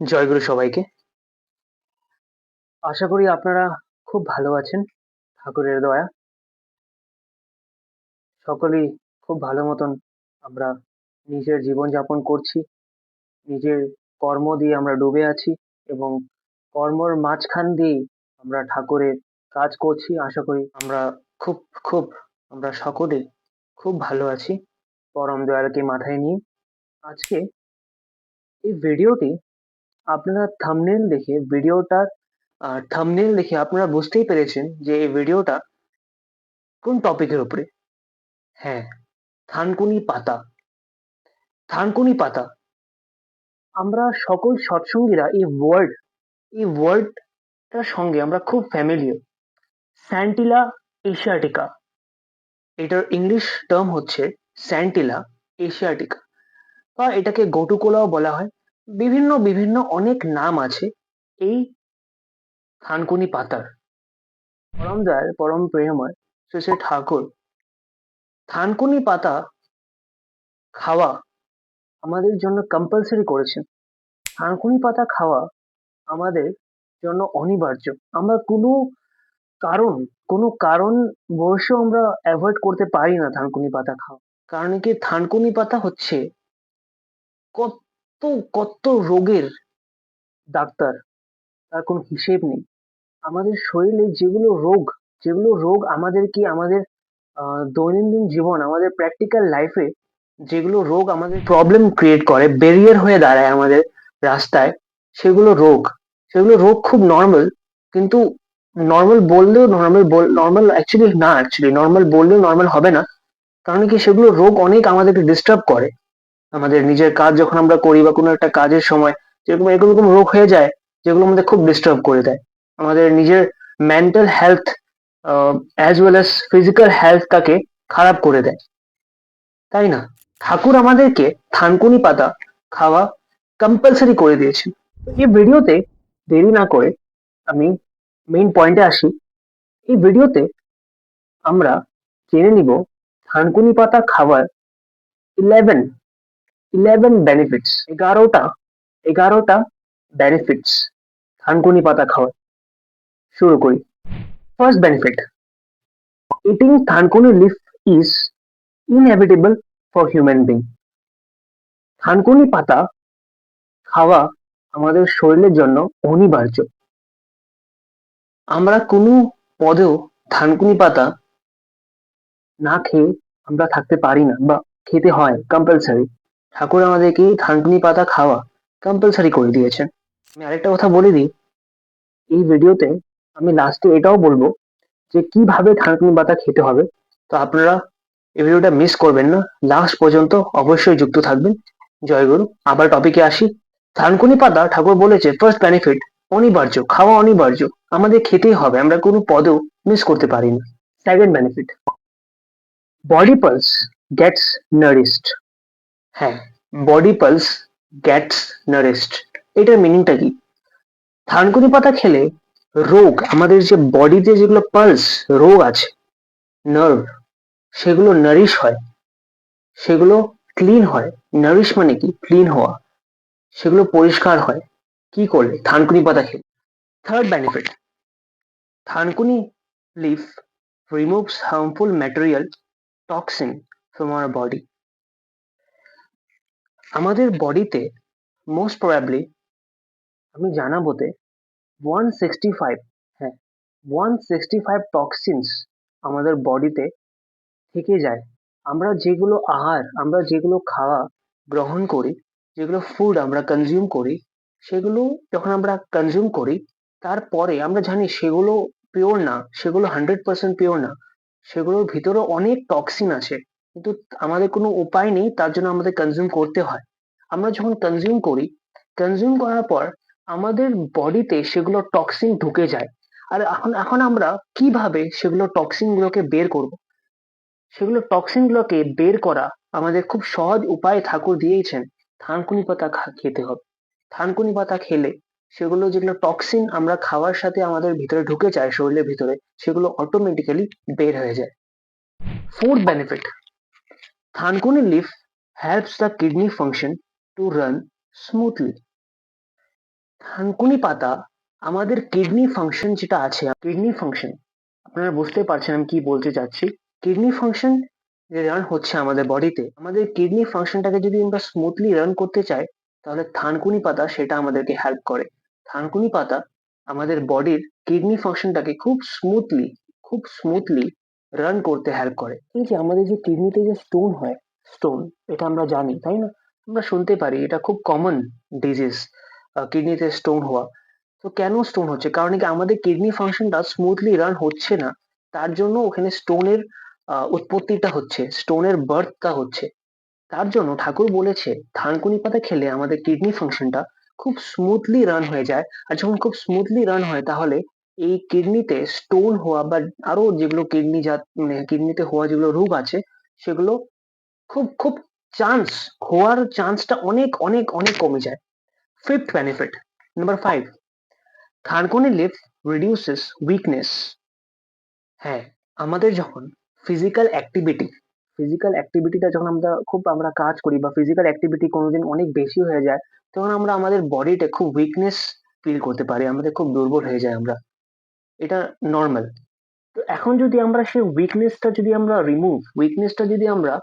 জয়গুরু সবাইকে। আশা করি আপনারা খুব ভালো আছেন, ঠাকুরের দয়া। সকলেই খুব ভালো মতন আমরা নিজের জীবন যাপন করছি, নিজের কর্ম দিয়ে আমরা ডুবে আছি এবং কর্মর মাঝখান দিয়েই আমরা ঠাকুরের কাজ করছি। আশা করি আমরা খুব খুব, আমরা সকলে খুব ভালো আছি, পরম দয়ালকে মাথায় নিয়ে। আজকে এই ভিডিওটি আপনারা থাম্বনেল দেখে ভিডিওটার থাম্বনেল দেখে আপনারা বুঝতেই পেরেছেন যে এই ভিডিওটা কোন টপিকের উপরে। হ্যাঁ থানকুনি পাতা। থানকুনি পাতা। আমরা সকল সৎসঙ্গীরা এই ওয়ার্ড এই ওয়ার্ডটার সঙ্গে আমরা খুব ফ্যামিলিয়ার স্যান্টিলা এশিয়াটিকা এটার ইংলিশ টার্ম হচ্ছে স্যান্টিলা এশিয়াটিকা বা এটাকে গোটুকোলাও বলা হয়। বিভিন্ন বিভিন্ন অনেক নাম আছে এই থানকুনি পাতার। পরম দয়াল, পরম প্রেমময় শ্রী শ্রী ঠাকুর, থানকুনি পাতা খাওয়া আমাদের জন্য কম্পালসারি করেছেন। থানকুনি পাতা খাওয়া আমাদের জন্য অনিবার্য। আমরা কোনো কারণ কোনো কারণ বসেও আমরা অ্যাভয়েড করতে পারি না থানকুনি পাতা খাওয়া। কারণ কি? থানকুনি পাতা হচ্ছে কত কত কত রোগের ডাক্তার, তার কোনো হিসেব নেই। আমাদের শরীরে যেগুলো রোগ যেগুলো রোগ আমাদেরকে আমাদের দৈনন্দিন জীবন, আমাদের প্র্যাকটিক্যাল লাইফে যেগুলো রোগ আমাদের প্রবলেম ক্রিয়েট করে ব্যারিয়ার হয়ে দাঁড়ায় আমাদের রাস্তায়, সেগুলো রোগ। সেগুলো রোগ খুব নর্মাল কিন্তু নর্মাল বললেও নর্মাল নর্মাল অ্যাকচুয়ালি না অ্যাকচুয়ালি নর্মাল বললেও নর্মাল হবে না। কারণ কি সেগুলো রোগ অনেক আমাদেরকে ডিস্টার্ব করে। আমাদের নিজের কাজ যখন আমরা করি বা কোনো একটা কাজের সময়, যেরকম এরকম এরকম রোগ হয়ে যায়, যেগুলো আমাদের খুব ডিস্টার্ব করে দেয়। আমাদের নিজের mental health as well as physical হেলথটাকে খারাপ করে দেয়। তাই না? ঠাকুর আমাদেরকে থানকুনি পাতা খাওয়া কম্পালসারি করে দিয়েছেন। এই ভিডিওতে দেরি না করে আমি মেইন পয়েন্টে আসি। এই ভিডিওতে আমরা জেনে নিব থানকুনি পাতা খাওয়ার ইলেভেন ইলেভেন বেনিফিটস এগারোটা এগারোটা বেনিফিটস থানকুনি পাতা খাওয়ার। শুরু করি। ফার্স্ট বেনিফিট ইটিং থানকুনি leaf is inevitable for human being থানকুনি পাতা খাওয়া আমাদের শরীরের জন্য অনিবার্য। আমরা কোনো পদেও থানকুনি পাতা না খেয়ে আমরা থাকতে পারি না বা খেতে হয় কম্পালসারি ঠাকুর আমাদেরকে থানকুনি পাতা খাওয়া কম্পালসারি করে দিয়েছেন। আমি আরেকটা কথা বলে দিই, এই ভিডিওতে আমি লাস্টে এটাও বলব যে কীভাবে থানকুনি পাতা খেতে হবে। তো আপনারা এই ভিডিওটা মিস করবেন না লাস্ট পর্যন্ত অবশ্যই যুক্ত থাকবেন। জয়গুরু আবার টপিকে আসি। থানকুনি পাতা ঠাকুর বলেছে ফার্স্ট বেনিফিট অনিবার্য, খাওয়া অনিবার্য, আমাদের খেতেই হবে, আমরা কোনো পদেও মিস করতে পারি না। Second benefit body pulse gets nourished হ্যাঁ বডি পালস গেটস নারিশড এটার মিনিংটা কি? থানকুনি পাতা খেলে রোগ, আমাদের যে বডিতে যেগুলো পালস রোগ আছে নার্ভ সেগুলো নারিশ হয়। সেগুলো ক্লিন হয়। নারিশ মানে কি? ক্লিন হওয়া। সেগুলো পরিষ্কার হয়। কি করলে? থানকুনি পাতা খেলে। থার্ড বেনিফিট থানকুনি leaf removes harmful material toxin from our body আমাদের বডিতে মোস্ট প্রবাবলি আমি জানাবোতে ওয়ান সিক্সটি ফাইভ হ্যাঁ ওয়ান সিক্সটি ফাইভ টক্সিনস আমাদের বডিতে থেকে যায়। আমরা যেগুলো আহার, আমরা যেগুলো খাওয়া, গ্রহণ করি, যেগুলো ফুড আমরা কনজিউম করি, সেগুলো যখন আমরা কনজিউম করি, তারপরে আমরা জানি সেগুলো পিওর না, সেগুলো হান্ড্রেড পার্সেন্ট পিওর না, সেগুলোর ভিতরে অনেক টক্সিন আছে। কিন্তু আমাদের কোনো উপায় নেই, তার জন্য আমাদের কনজিউম করতে হয়। আমরা যখন কনজিউম করি কনজিউম করার পর আমাদের বডিতে সেগুলো টক্সিন ঢুকে যায়। আর এখন এখন আমরা কীভাবে সেগুলো টক্সিন গুলোকে বের করব? সেগুলো টক্সিন গুলোকে বের করা আমাদের খুব সহজ উপায় ঠাকুর দিয়েছেন। থানকুনি পাতা খেতে হবে। থানকুনি পাতা খেলে সেগুলো যেগুলো টক্সিন আমরা খাওয়ার সাথে আমাদের ভিতরে ঢুকে যায়, শরীরের ভিতরে, সেগুলো অটোমেটিক্যালি বের হয়ে যায়। Fourth benefit থানকুনি leaf helps the kidney function to run smoothly. থানকুনি পাতা আমাদের কিডনি ফাংশন যেটা আছে কিডনি ফাংশন আপনারা বুঝতে পারছেন আমি কি বলতে চাচ্ছি? কিডনি ফাংশন যে রান হচ্ছে আমাদের বডিতে আমাদের কিডনি ফাংশনটাকে যদি আমরা স্মুথলি রান করতে চাই, তাহলে থানকুনি পাতা সেটা আমাদেরকে হেল্প করে। থানকুনি পাতা আমাদের বডির কিডনি ফাংশনটাকে খুব স্মুথলি খুব স্মুথলি রান করতে হেল্প করে। এই যে আমাদের যে কিডনিতে যে স্টোন হয় স্টোন এটা আমরা জানি, তাই না? আমরা শুনতে পারি, এটা খুব কমন ডিজিজ কিডনিতে স্টোন হওয়া। তো কেন স্টোন হচ্ছে? কারণ কি আমাদের কিডনি ফাংশনটা স্মুথলি রান হচ্ছে না। তার জন্য ওখানে স্টোনের উৎপত্তিটা হচ্ছে স্টোনের বার্থটা হচ্ছে। তার জন্য ঠাকুর বলেছে থানকুনি পাতা খেলে আমাদের কিডনি ফাংশনটা খুব স্মুথলি রান হয়ে যায়। আর যখন খুব স্মুথলি রান হয়, তাহলে এই কিডনিতে স্টোন হওয়া বা আরও যেগুলো কিডনি জাত মানে কিডনিতে হওয়া যেগুলো রোগ আছে, সেগুলো খুব খুব চান্স হওয়ার চান্সটা অনেক অনেক অনেক কমে যায়। ফিফথ বেনিফিট নাম্বার ফাইভ থানকুনি লিভ রিডিউসেস উইকনেস হ্যাঁ আমাদের যখন ফিজিক্যাল অ্যাক্টিভিটি ফিজিক্যাল অ্যাক্টিভিটিটা যখন আমরা খুব আমরা কাজ করি বা ফিজিক্যাল অ্যাক্টিভিটি কোনোদিন অনেক বেশি হয়ে যায়, তখন আমরা আমাদের বডিতে খুব উইকনেস ফিল করতে পারি, আমাদের খুব দুর্বল হয়ে যায় আমরা। এটা নর্মাল তো এখন যদি আমরা সেই উইকনেসটা যদি আমরা রিমুভ উইকনেসটা যদি আমরা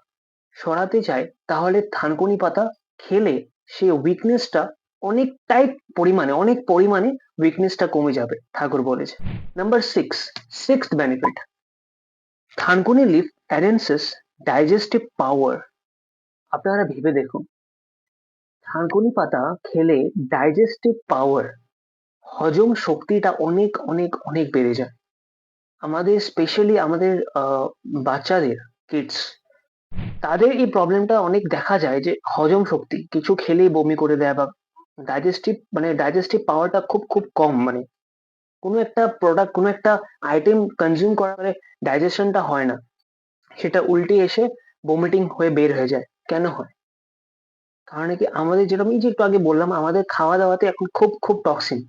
সরাতে চাই, তাহলে থানকুনি পাতা খেলে সেই উইকনেসটা অনেকটাই পরিমাণে, অনেক পরিমাণে উইকনেসটা কমে যাবে, ঠাকুর বলেছে। নাম্বার সিক্স সিক্স বেনিফিট থানকুনি লিফ অ্যারেন্সেস ডাইজেস্টিভ পাওয়ার আপনারা ভেবে দেখুন, থানকুনি পাতা খেলে ডাইজেস্টিভ পাওয়ার হজম শক্তিটা অনেক অনেক অনেক বেড়ে যায়। আমাদের স্পেশালি আমাদের বাচ্চাদের কিডস তাদের এই প্রবলেমটা অনেক দেখা যায় যে হজম শক্তি, কিছু খেলেই বমি করে দেয় বা ডাইজেস্টিভ মানে ডাইজেস্টিভ পাওয়ারটা খুব খুব কম মানে কোনো একটা প্রোডাক্ট কোনো একটা আইটেম কনজিউম করার পরে ডাইজেশনটা হয় না। সেটা উল্টে এসে বমিটিং হয়ে বের হয়ে যায়। কেন হয়? কারণ কি আমাদের যেরকম, এই যে একটু আগে বললাম, আমাদের খাওয়া দাওয়াতে এখন খুব খুব টক্সিন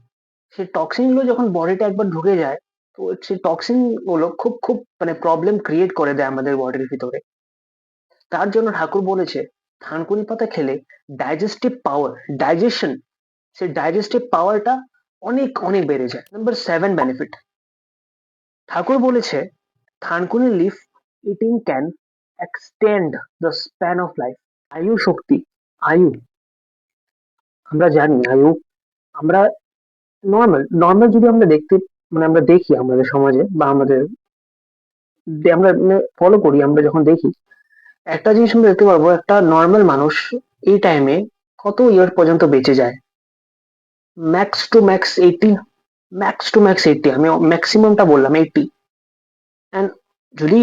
সেই টক্সিনগুলো যখন বডিতে একবার ঢুকে যায়, তো সেই টক্সিনগুলো খুব খুব মানে প্রবলেম ক্রিয়েট করে দেয় আমাদের বডির ভিতরে। তার জন্য ঠাকুর বলেছে, থানকুনি পাতা খেলে ডাইজেস্টিভ পাওয়ার ডাইজেশন সেই ডাইজেস্টিভ পাওয়ারটা অনেক অনেক বেড়ে যায়। নাম্বার সেভেন বেনিফিট ঠাকুর বলেছে, থানকুনি leaf eating can extend the span of life আয়ু শক্তি, আয়ু। আমরা জানি, আয়ু। আমরা নর্মাল নর্মাল যদি আমরা দেখতে মানে আমরা দেখি আমাদের সমাজে বা আমাদের আমরা ফলো করি, আমরা যখন দেখি, একটা জিনিস আমরা দেখতে পারব, একটা নর্মাল মানুষ এই টাইমে কত ইয়ার পর্যন্ত বেঁচে যায়? Max to max eighty max to max eighty আমি ম্যাক্সিমামটা বললাম এইটি অ্যান্ড যদি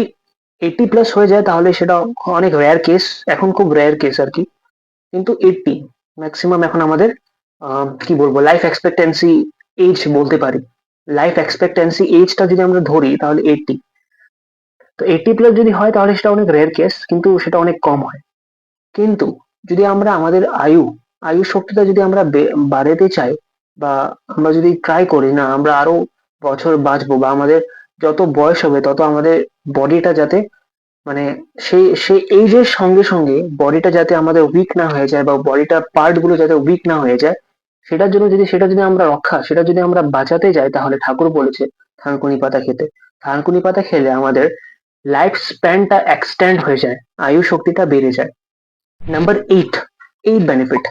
এইটি প্লাস হয়ে যায়, তাহলে সেটা অনেক রেয়ার কেস এখন খুব রেয়ার কেস আর কি। কিন্তু এইটি ম্যাক্সিমাম এখন আমাদের কি বলব লাইফ এক্সপেক্টেন্সি এজ বলতে পারি। লাইফ এক্সপেক্টেন্সি এজটা যদি আমরা ধরি, তাহলে এইটি তো এইটি প্লাস যদি হয়, তাহলে সেটা অনেক রেয়ার কেস কিন্তু সেটা অনেক কম হয়। কিন্তু যদি আমরা আমাদের আয়ু আয়ু শক্তিটা যদি আমরা বাড়াতে চাই, বা আমরা যদি ট্রাই করি, না, আমরা আরও বছর বাঁচবো, বা আমাদের যত বয়স হবে, তত আমাদের বডিটা যাতে মানে সেই সেই এইজের সঙ্গে সঙ্গে বডিটা যাতে আমাদের উইক না হয়ে যায়, বা বডিটা পার্টগুলো যাতে উইক না হয়ে যায় সেটার জন্য যদি, সেটা যদি আমরা রক্ষা, সেটা যদি আমরা বাঁচাতে যাই, তাহলে ঠাকুর বলেছে থানকুনি পাতা খেতে। থানকুনি পাতা খেলে আমাদের লাইফ স্প্যানটা এক্সটেন্ড হয়ে যায়, আয়ু শক্তিটা বেড়ে যায়। নাম্বার এইট এই benefit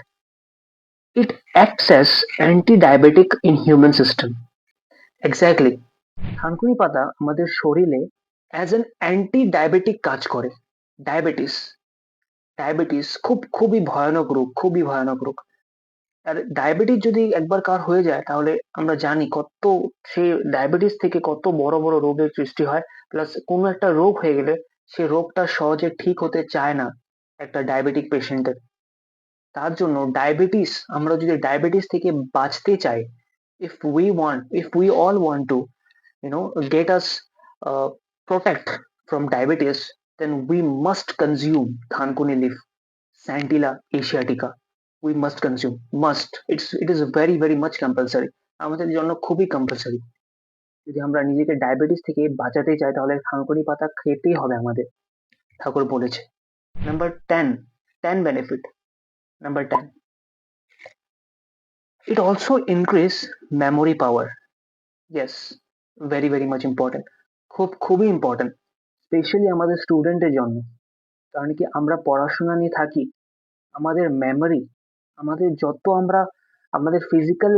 it acts as anti diabetic in human system exactly থানকুনি পাতা আমাদের শরীরে অ্যাজ অ্যান অ্যান্টি ডায়াবেটিক কাজ করে। ডায়াবেটিস ডায়াবেটিস খুব, খুবই ভয়ানক রোগ, খুবই ভয়ানক রোগ। আর ডায়াবেটিস যদি একবার কার হয়ে যায় তাহলে আমরা জানি কত সেই ডায়াবেটিস থেকে কত বড় বড় রোগের সৃষ্টি হয় প্লাস কোনো একটা রোগ হয়ে গেলে সেই রোগটা সহজে ঠিক হতে চায় না একটা ডায়াবেটিক পেশেন্টের তার জন্য ডায়াবেটিস আমরা যদি ডায়াবেটিস থেকে বাঁচতে চাই if we want if we all want to you know get us uh, protect from diabetes then we must consume thankuni leaf santilla asiatica we must consume must its it is very very much compulsory আমাদের জন্য খুবই compulsory যদি আমরা নিজেকে diabetes থেকে বাঁচাতে চাই, তাহলে থানকুনি পাতা খেতেই হবে আমাদের, ঠাকুর বলেছে। Number ten ten benefit number ten it also increase memory power. Yes, very very much important. খুব, খুবই ইম্পর্টেন্ট স্পেশালি আমাদের স্টুডেন্টের জন্য। কারণ কি, আমরা পড়াশোনা নিয়ে থাকি, আমাদের মেমোরি আমাদের যত আমরা আমাদের ফিজিক্যাল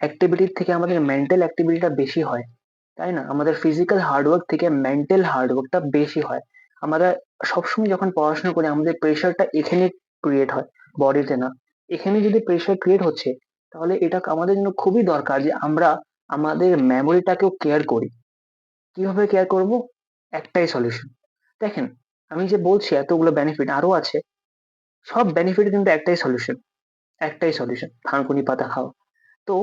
অ্যাক্টিভিটির থেকে আমাদের মেন্টাল অ্যাক্টিভিটিটা বেশি হয়, তাই না? আমাদের ফিজিক্যাল হার্ডওয়ার্ক থেকে মেন্টাল হার্ডওয়ার্কটা বেশি হয়। আমরা সবসময় যখন পড়াশোনা করি, আমাদের প্রেশারটা এখানে ক্রিয়েট হয় বডিতে না। এখানে যদি প্রেশার ক্রিয়েট হচ্ছে, তাহলে এটা আমাদের জন্য খুবই দরকার যে আমরা আমাদের মেমোরিটাকেও কেয়ার করি। কীভাবে কেয়ার করব? একটাই সলিউশন দেখেন, আমি যে বলছি, এতগুলো বেনিফিট আরও আছে। সব বেনিফিট কিন্তু একটাই সলিউশন একটাই সলিউশন থানকুনি পাতা খাওয়া। তো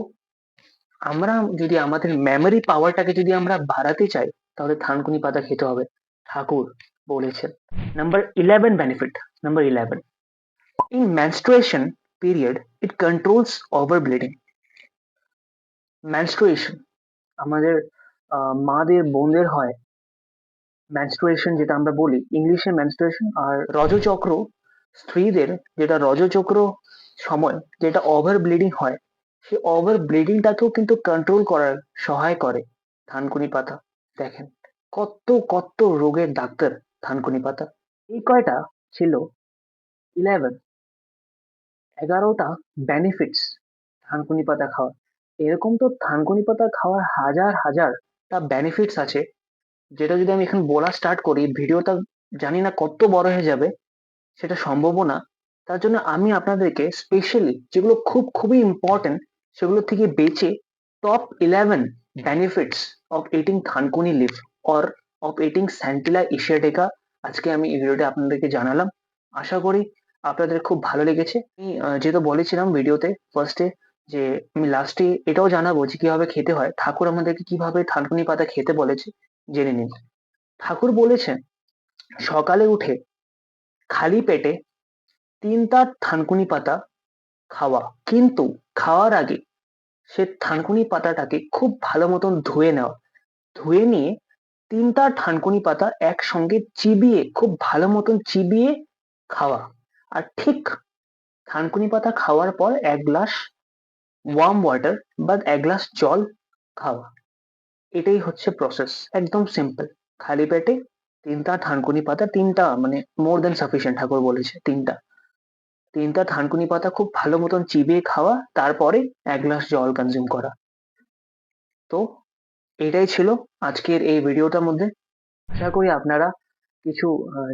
আমরা যদি আমাদের মেমোরি পাওয়ারটাকে যদি আমরা বাড়াতে চাই, তাহলে থানকুনি পাতা খেতে হবে। ঠাকুর বলেছেন। Number eleven benefit number eleven in menstruation period, it controls over bleeding menstruation, আমাদের মাদের, বোনদের হয় menstruation যেটা আমরা বলি। ইংলিশে menstruation আর রজচক্র স্ত্রীদের যেটা রজচক্র সময় যেটা ওভার ব্লিডিং হয়, সেই ওভার ব্লিডিংটাকেও কিন্তু কন্ট্রোল করার সহায় করে থানকুনি পাতা দেখেন, কত কত রোগের ডাক্তার থানকুনি পাতা এই কয়টা ছিল? ইলেভেন এগারোটা বেনিফিটস থানকুনি পাতা খাওয়া এরকম তো থানকুনি পাতা খাওয়ার হাজার, হাজারটা বেনিফিটস আছে। যেটা যদি আমি এখন বলা স্টার্ট করি ভিডিওটা জানি না কত বড় হয়ে যাবে। সেটা সম্ভবও না। তার জন্য আমি আপনাদেরকে স্পেশালি যেগুলো খুব খুবই ইম্পর্টেন্ট সেগুলো থেকে বেছে top eleven benefits of eating থানকুনি leaf or of eating centella asiatica আজকে আমি এই ভিডিওটা আপনাদেরকে জানালাম। আশা করি আপনাদের খুব ভালো লেগেছে। আমি যেহেতু বলেছিলাম ভিডিওতে ফার্স্টে যে আমি লাস্টে এটাও জানাব যে কীভাবে খেতে হয়। ঠাকুর আমাদেরকে কীভাবে থানকুনি পাতা খেতে বলেছে, জেনে নিন। ঠাকুর বলেছেন, সকালে উঠে খালি পেটে তিনটা থানকুনি পাতা খাওয়া। কিন্তু খাওয়ার আগে সে থানকুনি পাতাটাকে খুব ভালো মতন ধুয়ে নেওয়া ধুয়ে নিয়ে তিনটা থানকুনি পাতা একসঙ্গে চিবিয়ে, খুব ভালো মতন চিবিয়ে খাওয়া। আর ঠিক থানকুনি পাতা খাওয়ার পর এক গ্লাস ওয়ার্ম ওয়াটার বা এক গ্লাস জল খাওয়া। এটাই হচ্ছে প্রসেস একদম সিম্পল খালি পেটে তিনটা থানকুনি পাতা তিনটা মানে মোর দেন সাফিসিয়েন্ট ঠাকুর বলেছে, তিনটা। তিনটা থানকুনি পাতা খুব ভালো মতন চিবিয়ে খাওয়া, তারপরে এক গ্লাস জল কনজিউম করা। তো এটাই ছিল আজকের এই ভিডিওটার মধ্যে। আশা করি আপনারা কিছু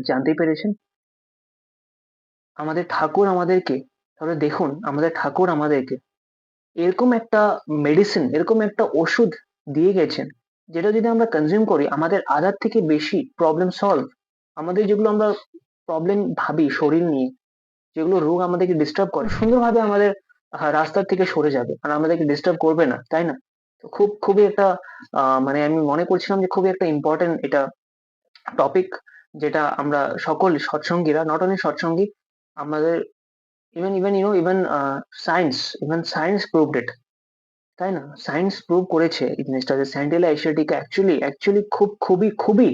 জানতে পেরেছেন। আমাদের ঠাকুর আমাদেরকে, তাহলে দেখুন, আমাদের ঠাকুর আমাদেরকে এরকম একটা মেডিসিন এরকম একটা ওষুধ দিয়ে গেছেন। যেটা যদি আমরা কনজিউম করি, আমাদের আধার থেকে বেশি প্রবলেম সলভ আমাদের যেগুলো আমরা প্রবলেম ভাবি শরীর নিয়ে, যেগুলো রোগ আমাদেরকে ডিস্টার্ব করে, সুন্দরভাবে আমাদের রাস্তার থেকে সরে যাবে, আর আমাদেরকে ডিস্টার্ব করবে না, তাই না? তো খুব, খুবই একটা মানে আমি মনে করছিলাম যে খুবই একটা ইম্পর্টেন্ট এটা টপিক যেটা আমরা সকল সৎসঙ্গীরা নট অনলি সৎসঙ্গী, আমাদের even even you know even science even science proved it তাই না? সায়েন্স প্রুভ করেছে এই জিনিসটা যে স্যান্ডেলা এশিয়াটিকা অ্যাকচুয়ালি অ্যাকচুয়ালি খুব, খুবই খুবই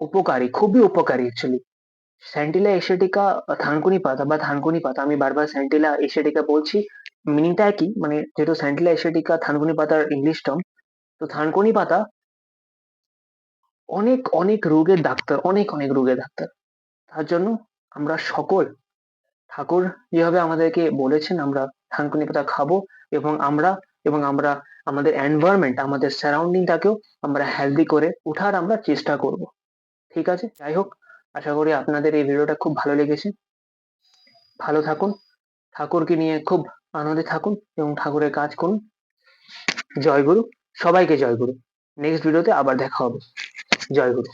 উপকারী খুবই উপকারী অ্যাকচুয়ালি স্যান্টিলা এশিয়াটিকা থানকুনি পাতা বা থানকুনি পাতা, আমি বারবার স্যান্টিলা এশিয়াটিকা বলছি মিনিংটা একই মানে যেহেতু স্যান্টিলা এশিয়াটিকা থানকুনি পাতার ইংলিশ টার্ম তো থানকুনি পাতা অনেক অনেক রোগের ডাক্তার, অনেক অনেক রোগের ডাক্তার। তার জন্য আমরা সকল ঠাকুর যেভাবে আমাদেরকে বলেছেন, আমরা থানকুনি পাতা খাব এবং আমরা এবং আমরা, আমাদের এনভায়রনমেন্ট আমাদের সারাউন্ডিংটাকেও আমরা হেলদি করে ওঠার আমরা চেষ্টা করব। ঠিক আছে? যাই হোক, আশা করি আপনাদের এই ভিডিওটা খুব ভালো লেগেছে। ভালো থাকুন। ঠাকুরকে নিয়ে খুব আনন্দে থাকুন এবং ঠাকুরের কাজ করুন। জয় গুরু সবাইকে জয় গুরু নেক্সট ভিডিওতে আবার দেখা হবে। জয় গুরু